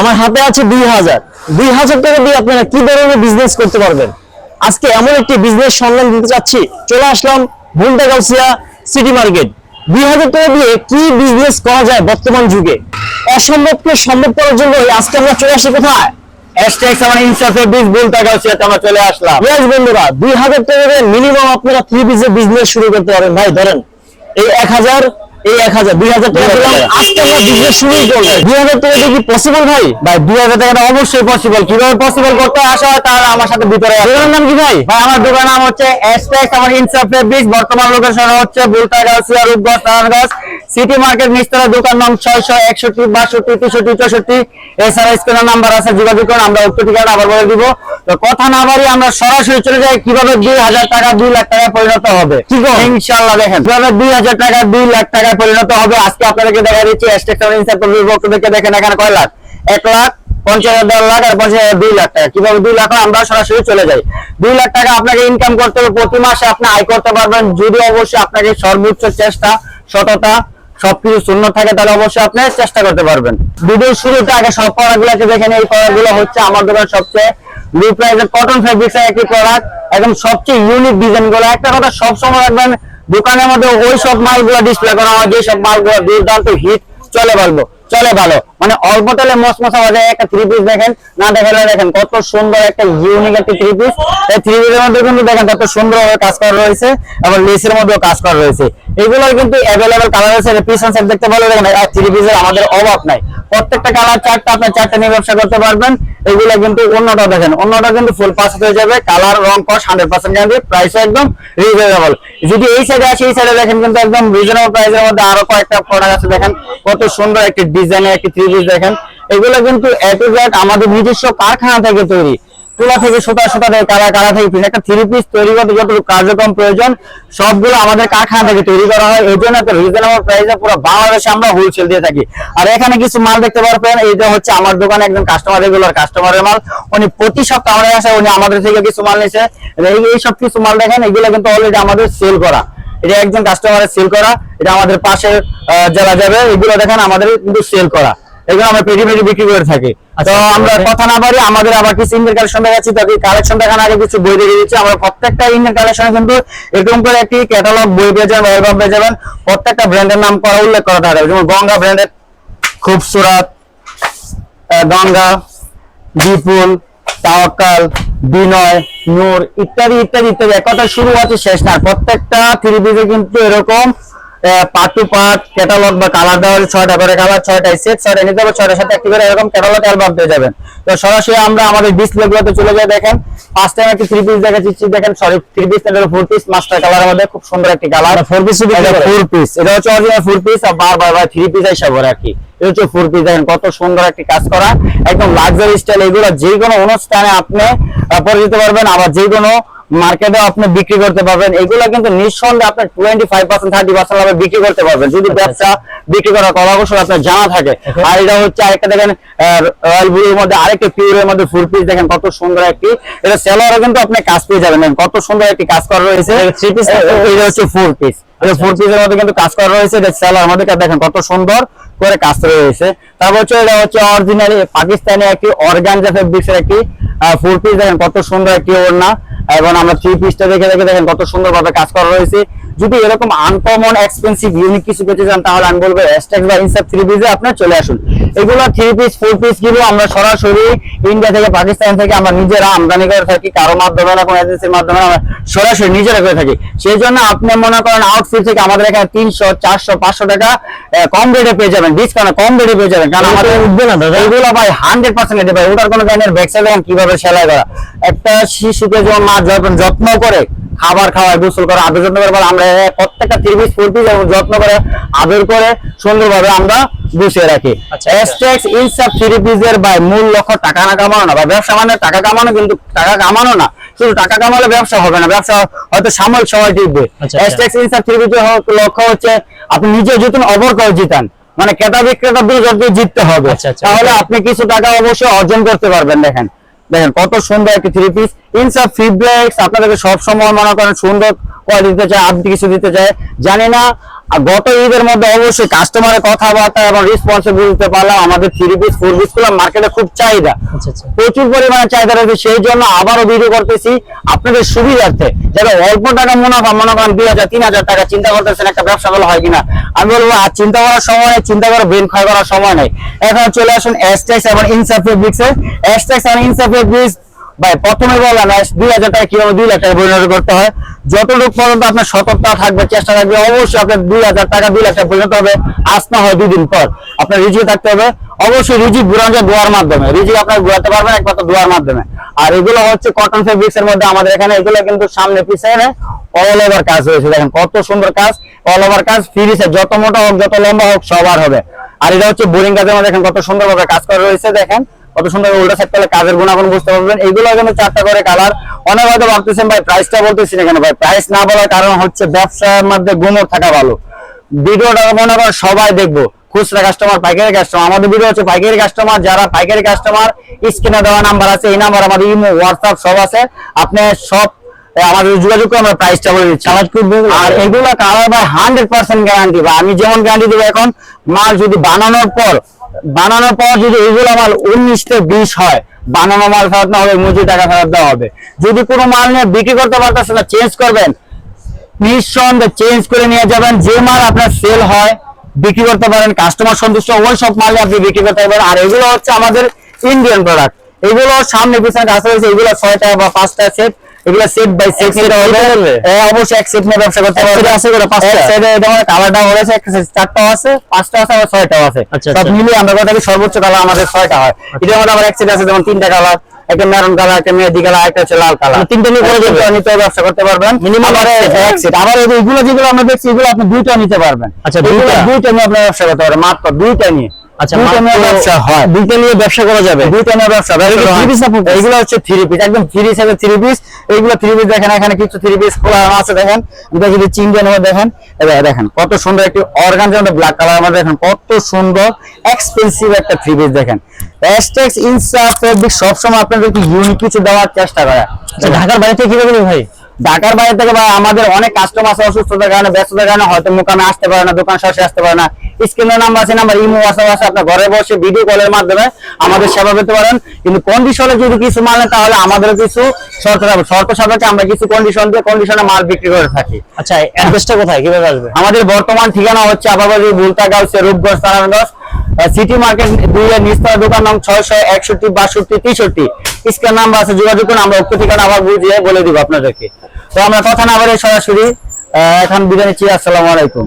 আমার হাতে আছে দুই হাজার। দুই হাজার টাকা দিয়ে আপনারা কি ধরনের বিজনেস করতে পারবেন? আজকে এমন একটি বিজনেস সন্ধান দিতে চাচ্ছি। চলে আসলাম ভুলটা গাউসিয়া সিটি মার্কেট দুই হাজার টাকা দিয়ে কি বিজনেস করা যায় বর্তমান যুগে? অসম্ভবকে সম্ভব করার জন্য আজকে আমরা চলে আসি কোথায়? আমার আমরা চলে আসলাম। বন্ধুরা দুই হাজার টাকা মিনিমাম আপনারা থ্রি পিসের বিজনেস শুরু করতে পারেন ভাই ধরেন এই এক হাজার এই এক হাজার দুই হাজার টাকা দিলাম। আজকে আমরা বিজনেস শুরুই করব। দুই হাজার টাকা দিয়ে কি পসিবল ভাই? ভাই দুই হাজার টাকাটা অবশ্যই পসিবল কীভাবে পসিবল করতে আসা হয় তার আমার সাথে ভিতরে। দোকানের নাম কি ভাই? ভাই আমার দোকান নাম হচ্ছে এসটেক্স আমার ইনসাফ ফেব্রিক বর্তমান লোকেশন হচ্ছে বুলতা গাউসিয়া রূপগঞ্জ নারায়ণগঞ্জ। সিটি মার্কেট নিস্তলা দোকান নাম ছয়শো একষট্টি বাষট্টি তেষট্টি চৌষট্টি। এছাড়া স্ক্রিনের নাম্বার আছে যোগাযোগ করুন আমরা উত্তর ঠিকানা আবার বলে দিব। তো কথা না বাড়ি আমরা সরাসরি চলে যাই কীভাবে দুই হাজার টাকা দুই লাখ টাকায় পরিণত হবে? কি করেন? ইনশাল্লাহ দেখেন কীভাবে দুই হাজার টাকা দুই লাখ টাকায় পরিণত হবে? আজকে আপনাদেরকে দেখা দিচ্ছি বক্তব্যকে দেখেন এখানে কয় লাখ? এক লাখ পঞ্চাশ হাজার লাখ আর পঞ্চাশ হাজার দুই লাখ টাকা। কীভাবে দুই লাখ আমরা সরাসরি চলে যাই। দুই লাখ টাকা আপনাকে ইনকাম করতে হবে প্রতি মাসে আপনি আয় করতে পারবেন। যদি অবশ্যই আপনাকে সর্বোচ্চ চেষ্টা সততা সবকিছু শূন্য থাকে, তাহলে অবশ্যই আপনি চেষ্টা করতে পারবেন। দুধের শুরুতে আগে সব প্রোডাক্টগুলোকে দেখেন এই প্রোডাক্টগুলো হচ্ছে আমার দোকান সবচেয়ে লো প্রাইসের কটন ফেব্রিক্স একটি প্রোডাক্ট একদম সবচেয়ে ইউনিক ডিজাইনগুলো। একটা কথা সবসময় রাখবেন, দোকানের মধ্যে ওই সব মালগুলো ডিসপ্লে করা হয় যে সব মালগুলো দুর্দান্ত হিট চলে বলব চলে ভালো। মানে অল্প তেলে মশমশা বাজে একটা থ্রি পিস দেখেন। না দেখালে দেখেন কত সুন্দর একটা ইউনিক একটা থ্রি পিস এই থ্রি পিসের মধ্যে কিন্তু দেখেন কত সুন্দর ভাবে কাজ করা রয়েছে এবং লেসের মধ্যেও কাজ করা রয়েছে। এগুলোর কিন্তু অ্যাভেলেবল কালার আছে পিছন সেট দেখতে পারলে দেখেন থ্রি পিসের আমাদের অভাব নাই। প্রত্যেকটা কালার চারটা আপনি চারটা নিয়ে ব্যবসা করতে পারবেন। এগুলো কিন্তু অন্যটা দেখেন, অন্যটা কিন্তু ফুল পাস হয়ে যাবে কালার রং কস হান্ড্রেড পার্সেন্ট গ্যারান্টি প্রাইস একদম রিজনেবল যদি এই সাইডে আসে, এই সাইডে দেখেন কিন্তু একদম রিজনেবল প্রাইসের মধ্যে আরও কয়েকটা প্রোডাক্ট আছে দেখেন। কত সুন্দর একটি ডিজাইনের একটি থ্রি পিস দেখেন, এগুলো কিন্তু আমাদের নিজস্ব কারখানা থেকে তৈরি। তুলা থেকে সুতা সুতা থেকে কারা কারা থেকে print। একটা থ্রি পিস তৈরি করতে যতটুকু কার্যক্রম প্রয়োজন, সবগুলো আমাদের কারখানা থেকে তৈরি করা হয়। এই জন্য একটা রিজনেবল প্রাইসে পুরো বাংলাদেশে আমরা হোলসেল দিয়ে থাকি। আর এখানে কিছু মাল দেখতে পারবেন এইটা হচ্ছে আমার দোকানে একজন কাস্টমার রেগুলার কাস্টমারের মাল। উনি প্রতি সপ্তাহ আমাদের আসে উনি আমাদের থেকে কিছু মাল নিয়েছে এই এই সব কিছু মাল দেখেন, এগুলো কিন্তু অলরেডি আমাদের সেল করা। এটা একজন কাস্টমারের সেল করা, এটা আমাদের পাশে যারা যাবে, এগুলো দেখেন আমাদের কিন্তু সেল করা। এগুলো আমরা পেটি পেটি বিক্রি করে থাকি। তো আমরা কথা না পারি আমাদের আবার কিছু ইন্ডিয়ান কালেকশন দেখাচ্ছি। তো কালেকশন দেখানো আগে কিছু বই দেখে দিচ্ছি। আমরা প্রত্যেকটা ইন্ডিয়ান কালেকশনে কিন্তু এরকম করে একটি ক্যাটালগ বই পেয়ে যাবেন অ্যালবাম পেয়ে যাবেন। প্রত্যেকটা ব্র্যান্ডের নাম করা উল্লেখ করা থাকবে। যেমন গঙ্গা ব্র্যান্ডের খুবসুরাত গঙ্গা বিপুল তাওয়াক্কাল বিনয় নূর ইত্যাদি ইত্যাদি ইত্যাদি। এক কথা শুরু আছে শেষ না। প্রত্যেকটা থ্রি কিন্তু এরকম পার্ট টু পার্ট ক্যাটালগ বা কালার দেওয়া হয়েছে ছয়টা করে কালার ছয়টা সেট ছয়টা নিতে হবে ছয়টার সাথে একটি করে এরকম ক্যাটালগ অ্যালবাম পেয়ে যাবেন। তো সরাসরি আমরা আমাদের ডিসপ্লে গুলোতে চলে যাই দেখেন ফার্স্ট টাইম একটি থ্রি পিস দেখাচ্ছি দেখেন sorry three piece four piece master কালারের মধ্যে খুব সুন্দর একটি colour four piece four piece এটা হচ্ছে অরিজিনাল ফোর পিস আর বারবার বার থ্রি পিস হিসাব আর কি। এটা হচ্ছে ফোর পিস দেখেন কত সুন্দর একটি কাজ করা। একদম লাক্সারি স্টাইল এগুলো যে কোনো অনুষ্ঠানে আপনি পরে দিতে পারবেন আবার যে কোনো মার্কেটে আপনি বিক্রি করতে পারবেন। এগুলো কিন্তু নিঃসন্দেহে আপনি twenty five percent thirty percent লাভে বিক্রি করতে পারবেন। যদি ব্যবসা বিক্রি করার কলা কৌশল আপনার জানা থাকে আর এটা হচ্ছে আরেকটা দেখেন রয়্যাল ব্লুর মধ্যে আরেকটা পিউরের মধ্যে ফুল পিস দেখেন কত সুন্দর একটি। এটা সেলারে কিন্তু আপনি কাজ পেয়ে যাবেন। কত সুন্দর একটি কাজ করা রয়েছে। থ্রি এ- এটা হচ্ছে ফোর পিস এটা ফোর পিসের মধ্যে কিন্তু কাজ করা রয়েছে। এটা সেলার মধ্যে দেখেন কত সুন্দর করে কাজ রয়েছে। তারপর হচ্ছে এটা হচ্ছে অরিজিনাল পাকিস্তানি একটি অর্গানজা ফেব্রিক্সের একটি ফোর পিস দেখেন কত সুন্দর একটি ওড়না। এবং আমরা থ্রি পিসটা দেখে দেখে দেখেন কত সুন্দর ভাবে কাজ করা রয়েছে। যদি এরকম আনকমন এক্সপেন্সিভ ইউনিক কিছু পেতে চান তাহলে আমি বলব হ্যাশট্যাগ বা ইনসাপ থ্রি পিসে আপনার চলে আসুন। এগুলো থ্রি পিস ফোর পিসগুলো আমরা সরাসরি ইন্ডিয়া থেকে পাকিস্তান থেকে আমরা নিজেরা আমদানি করে থাকি কারও মাধ্যমে না কোনো এজেন্সির মাধ্যমে আমরা সরাসরি নিজেরা করে থাকি। সেই জন্য আপনি মনে করেন আউটফিট থেকে আমাদের এখানে তিনশো চারশো পাঁচশো টাকা কম রেটে পেয়ে যাবেন ডিসকাউন্ট কম রেটে পেয়ে যাবেন। কারণ আমাদের উঠবে না দাদা। এগুলো ভাই হান্ড্রেড পার্সেন্ট দিতে পারে ওটার কোনো জ্ঞানের ব্যাকসাইড কীভাবে সেলাই করা। একটা শিশুকে যখন মা যখন যত্ন করে খাবার খাওয়ায় গোসল করে আদর যত্ন করে আমরা প্রত্যেকটা পিস ফোর পিস যত্ন করে আদর করে সুন্দরভাবে আমরা গুছিয়ে রাখি। আচ্ছা, আচ্ছা। এসটেক্স ইনসাপ থ্রি পিসের ভাই মূল লক্ষ্য টাকা না কামানো না বা ব্যবসা মানে টাকা কামানো কিন্তু টাকা কামানো না। শুধু টাকা কামালে ব্যবসা হবে না ব্যবসা হয়তো সাময়িক সময় টিকবে। এসটেক্স ইনসাপ থ্রি পিসের লক্ষ্য হচ্ছে আপনি নিজে জিতুন অপরকেও জিতান। মানে ক্রেতা বিক্রেতা দুই জনকে জিততে হবে। আচ্ছা। তাহলে আপনি কিছু টাকা অবশ্যই অর্জন করতে পারবেন দেখেন। দেখেন কত সুন্দর একটি থ্রি পিস ইনসাফ ফিডব্যাক্স আপনাদেরকে সবসময় মনে করেন সুন্দর কোয়ালিটি দিতে চায় আপনি কিছু দিতে চায়। জানি না আর গত ঈদের মধ্যে অবশ্যই কাস্টমারের কথাবার্তা এবং রেসপন্সে বুঝতে পারলাম। আমাদের থ্রি পিস ফোর পিসগুলো মার্কেটে খুব চাহিদা। আচ্ছা আচ্ছা। প্রচুর পরিমাণে চাহিদা রয়েছে সেই জন্য আবারও ভিডিও করতেছি। আপনাদের সুবিধার্থে যারা অল্প টাকা মুনাফা মনে করেন দুই হাজার তিন হাজার টাকা চিন্তা করতেছেন একটা ব্যবসা ভালো হয় কিনা। আমি বলব আর চিন্তা করার সময় নেই চিন্তা করে ব্রেন ক্ষয় করার সময় নেই। এখন চলে আসুন এসটেক্স এবং ইনসাফ ফেব্রিক্স এ এসটেক্স এবং ইনসাফ ফেব্রিক্স ভাই, প্রথমে বললাম দুই হাজার টাকা কীভাবে দুই লাখ টাকা পরিণত করতে হয়? যতটুকু পর্যন্ত আপনার সতর্কতা থাকবে, চেষ্টা থাকবে, অবশ্যই আপনার দুই হাজার টাকা দুই লাখ টাকা পরিণত হবে। না হয় দুই দিন পর। আপনার রিজিও থাকতে হবে। অবশ্যই রিজি ঘুরানো দোয়ার মাধ্যমে। রিজি আপনার ঘুরাতে পারবেন একমাত্র দোয়ার মাধ্যমে। আর এগুলো হচ্ছে কটন ফেব্রিক্স এর মধ্যে আমাদের এখানে এগুলো কিন্তু সামনে পিছনে অল ওভার কাজ রয়েছে দেখেন কত সুন্দর কাজ অল ওভার কাজ ফ্রিসে যত মোটা হোক, যত লম্বা হোক, সবার হবে। আর এটা হচ্ছে বোরিং কাজের মধ্যে দেখেন কত সুন্দরভাবে কাজ করা রয়েছে। দেখেন কত সুন্দর উল্টা সেট করলে কাজের গুণাগুণ বুঝতে পারবেন। এগুলো কিন্তু চারটা করে কালার অনেক হয়তো ভাবতেছেন, ভাই প্রাইসটা বলতেছি না কেন ভাই? প্রাইস না বলার কারণ হচ্ছে ব্যবসার মধ্যে গুমর থাকা ভালো। ভিডিওটা মনে করেন সবাই দেখব। খুচরা কাস্টমার পাইকারি কাস্টমার আমাদের ভিডিও হচ্ছে পাইকারি কাস্টমার যারা পাইকারি কাস্টমার স্ক্রিনে দেওয়া নাম্বার আছে, এই নাম্বার আমাদের ইমো হোয়াটসঅ্যাপ সব আছে। আপনি সব আমাদের যোগাযোগ করে আমরা প্রাইসটা বলে দিচ্ছি। আর এগুলো কালার ভাই হান্ড্রেড পার্সেন্ট গ্যারান্টি বা আমি যেমন গ্যারান্টি দেবো এখন, মাল যদি বানানোর পর বানানোর পর যদি এগুলো মাল উনিশ থেকে বিশ হয়, বানানো মাল ফেরত না হবে, মজুরি টাকা ফেরত দেওয়া হবে। যদি কোনো মাল নিয়ে বিক্রি করতে পারতেছে না চেঞ্জ করবেন, নিঃসন্দেহে চেঞ্জ করে নিয়ে যাবেন। যে মাল আপনার সেল হয়, বিক্রি করতে পারেন কাস্টমার সন্তুষ্ট, ওই সব মালে আপনি বিক্রি করতে পারবেন। আর এগুলো হচ্ছে আমাদের ইন্ডিয়ান প্রোডাক্ট এগুলো সামনে পিছনে কাছে রয়েছে, এগুলো ছয়টা বা পাঁচটা সেট এগুলো সেট বাই সেট set হবে। হবে? অবশ্যই এক সেট নিয়ে ব্যবসা করতে পারবেন আছে করে পাঁচটা? এক এটা মানে কালারটা হয়েছে চারটাও আছে পাঁচটা আছে আবার ছয়টাও আছে। আচ্ছা, সব আচ্ছা। মিলিয়ে আমরা কথা কি সর্বোচ্চ কালার আমাদের ছয়টা হয়। এটার মধ্যে আবার এক সেট আছে যেমন তিনটা কালার একটা মেরুন কালার একটা মেহেদি কালার একটা হচ্ছে লাল কালার মানে তিনটা নিয়ে করা যাবে? নিতে ব্যবসা করতে পারবেন। Minimum আবার এক সেট আবার এগুলো যেগুলো আমরা দেখছি এগুলো আপনি দুইটা নিতে পারবেন। আচ্ছা, দুইটা? দুইটা নিয়ে আপনার ব্যবসা করতে পারবেন মাত্র দুইটা নিয়ে। আচ্ছা দুইটা নিয়ে ব্যবসা হয়। দুইটা নিয়ে ব্যবসা করা যাবে? দুইটা নিয়ে ব্যবসা এগুলো হচ্ছে থ্রি পিস একদম থ্রি পিস এইগুলো থ্রি পিস দেখেন এখানে কিছু থ্রি পিস খোলা আছে দেখেন। এটা যদি দেখেন। দেখেন কত সুন্দর একটি অর্গান যেমন ব্ল্যাক কালার মধ্যে দেখেন কত সুন্দর এক্সপেন্সিভ একটা থ্রি পিস দেখেন। অ্যাস্টেক্স ইনসা ফেব্রিক সবসময় আপনাদেরকে ইউনিক কিছু দেওয়ার চেষ্টা করে। ঢাকার বাইরে থেকে কীভাবে ভাই? ঢাকার বাইরে থেকে বা আমাদের অনেক কাস্টমার আছে অসুস্থতার কারণে ব্যস্ততার কারণে হয়তো মোকামে আসতে পারে না দোকান সরাসরি আসতে পারে না। স্ক্রিনের নাম্বার আছে নাম্বার ইমো হোয়াটসঅ্যাপ আছে আপনার ঘরে বসে ভিডিও কলের মাধ্যমে আমাদের সেবা পেতে পারেন। কিন্তু কন্ডিশনে যদি কিছু মাল নেন তাহলে আমাদেরও কিছু শর্ত থাকবে। শর্ত সাপেক্ষে আমরা কিছু কন্ডিশন দিয়ে কন্ডিশনে মাল বিক্রি করে থাকি। আচ্ছা অ্যাড্রেসটা কোথায়? কীভাবে আসবে? আমাদের বর্তমান ঠিকানা হচ্ছে আপাবাড়ি বুলতাগাঁও রূপগঞ্জ নারায়ণগঞ্জ সিটি মার্কেট দুই এর নিস্তলা দোকান নাম ছয়শো একষট্টি বাষট্টি তেষট্টি। স্ক্যান নাম্বার আছে যোগাযোগ করুন আমরা উক্ত ঠিকানা আবার বুঝিয়ে বলে দিব আপনাদেরকে। তো আমরা কথা না বলে সরাসরি এখন বিদায় নিচ্ছি। আসসালামু আলাইকুম।